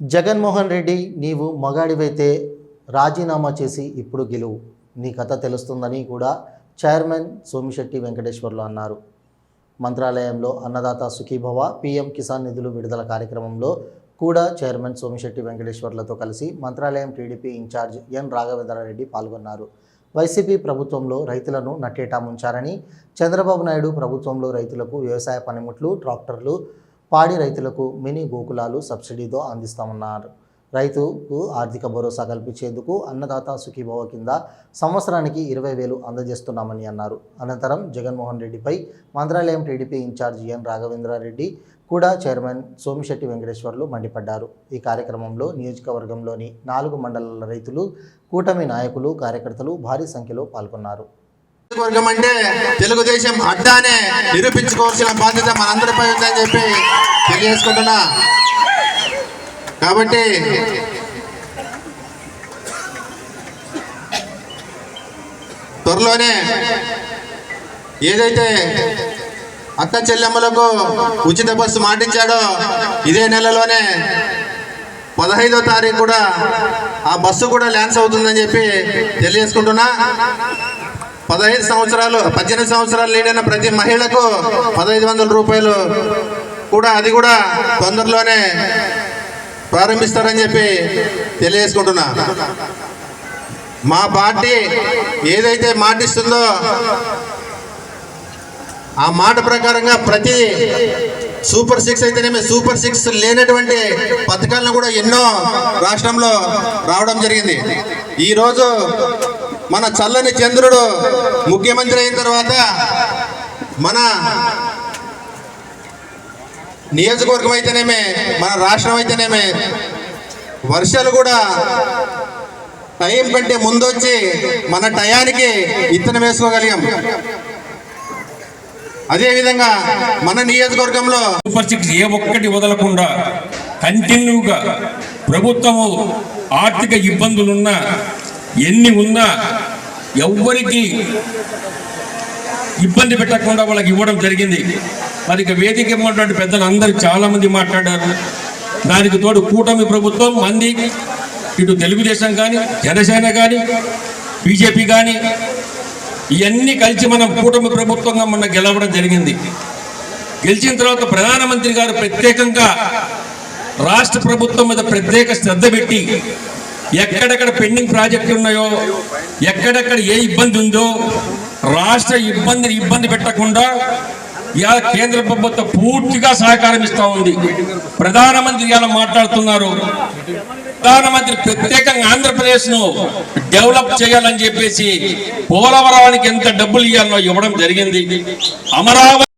జగన్మోహన్ రెడ్డి నీవు మగాడివైతే రాజీనామా చేసి ఇప్పుడు గెలువు. నీ కథ తెలుస్తుందని కూడా చైర్మన్ సోమిశెట్టి వెంకటేశ్వర్లు అన్నారు. మంత్రాలయంలో అన్నదాత సుఖీభవ పీఎం కిసాన్ నిధులు విడుదల కార్యక్రమంలో కూడా చైర్మన్ సోమిశెట్టి వెంకటేశ్వర్లతో కలిసి Mantralayam TDP incharge N Raghavendra Reddy పాల్గొన్నారు. వైసీపీ ప్రభుత్వంలో రైతులను నట్టేటా ముంచారని చంద్రబాబు నాయుడు ప్రభుత్వంలో రైతులకు వ్యవసాయ పనిముట్లు ట్రాక్టర్లు పాడి రైతులకు మినీ గోకులాలు సబ్సిడీతో అందిస్తామన్నారు. రైతుకు ఆర్థిక భరోసా కల్పించేందుకు అన్నదాత సుఖీభవ కింద సంవత్సరానికి ఇరవై వేలు అందజేస్తున్నామని అన్నారు. అనంతరం జగన్మోహన్ రెడ్డిపై Mantralayam TDP incharge N Raghavendra Reddy కూడా చైర్మన్ సోమిశెట్టి వెంకటేశ్వర్లు మండిపడ్డారు. ఈ కార్యక్రమంలో నియోజకవర్గంలోని నాలుగు మండలాల రైతులు కూటమి నాయకులు కార్యకర్తలు భారీ సంఖ్యలో పాల్గొన్నారు. వర్గం అంటే తెలుగుదేశం అడ్డానే నిరూపించుకోవాల్సిన బాధ్యత మనందరిపై ఉందని చెప్పి తెలియజేసుకుంటున్నా. కాబట్టి త్వరలోనే ఏదైతే అక్క చెల్లెమ్మలకు ఉచిత బస్సు మాటించాడో ఇదే నెలలోనే పదహైదో తారీఖు కూడా ఆ బస్సు కూడా ల్యాన్స్ అవుతుందని చెప్పి తెలియజేసుకుంటున్నా. పదహైదు సంవత్సరాలు పద్దెనిమిది సంవత్సరాలు లేడైన ప్రతి మహిళకు పదహైదు వందల రూపాయలు కూడా అది కూడా తొందరలోనే ప్రారంభిస్తారని చెప్పి తెలియజేసుకుంటున్నా. మా పార్టీ ఏదైతే మాటిస్తుందో ఆ మాట ప్రకారంగా ప్రతి సూపర్ సిక్స్ అయితేనేమి సూపర్ సిక్స్ లేనటువంటి పథకాలను కూడా ఎన్నో రాష్ట్రంలో రావడం జరిగింది. ఈరోజు మన చల్లని చంద్రుడు ముఖ్యమంత్రి అయిన తర్వాత మన నియోజకవర్గం అయితేనేమే మన రాష్ట్రం అయితేనేమే వర్షాలు కూడా టైం కంటే ముందు వచ్చి మన టయానికి ఇత్తనం వేసుకోగలిగాం. అదేవిధంగా మన నియోజకవర్గంలో సూపర్ సిక్స్ ఏ ఒక్కటి వదలకుండా కంటిన్యూగా ప్రభుత్వము ఆర్థిక ఇబ్బందులున్నా ఎన్ని ఉన్నా ఎవ్వరికి ఇబ్బంది పెట్టకుండా వాళ్ళకి ఇవ్వడం జరిగింది. మరి వేదిక ఇవ్వటువంటి పెద్దలు అందరూ చాలా మంది మాట్లాడారు. దానికి తోడు కూటమి ప్రభుత్వం మంది ఇటు తెలుగుదేశం కానీ జనసేన కానీ బీజేపీ కానీ ఇవన్నీ కలిసి మనం కూటమి ప్రభుత్వంగా మొన్న గెలవడం జరిగింది. గెలిచిన తర్వాత ప్రధానమంత్రి గారు ప్రత్యేకంగా రాష్ట్ర ప్రభుత్వం మీద ప్రత్యేక శ్రద్ధ పెట్టి ఎక్కడెక్కడ పెండింగ్ ప్రాజెక్టులు ఉన్నాయో ఎక్కడెక్కడ ఏ ఇబ్బంది ఉందో రాష్ట్ర ఇబ్బందిని ఇబ్బంది పెట్టకుండా ఇవాళ కేంద్ర ప్రభుత్వం పూర్తిగా సహకారం ఇస్తూ ఉంది. ప్రధానమంత్రి ఇలా మాట్లాడుతున్నారు. ప్రధానమంత్రి ప్రత్యేకంగా ఆంధ్రప్రదేశ్ను డెవలప్ చేయాలని చెప్పేసి పోలవరానికి ఎంత డబ్బులు ఇవ్వాలో ఇవ్వడం జరిగింది. అమరావతి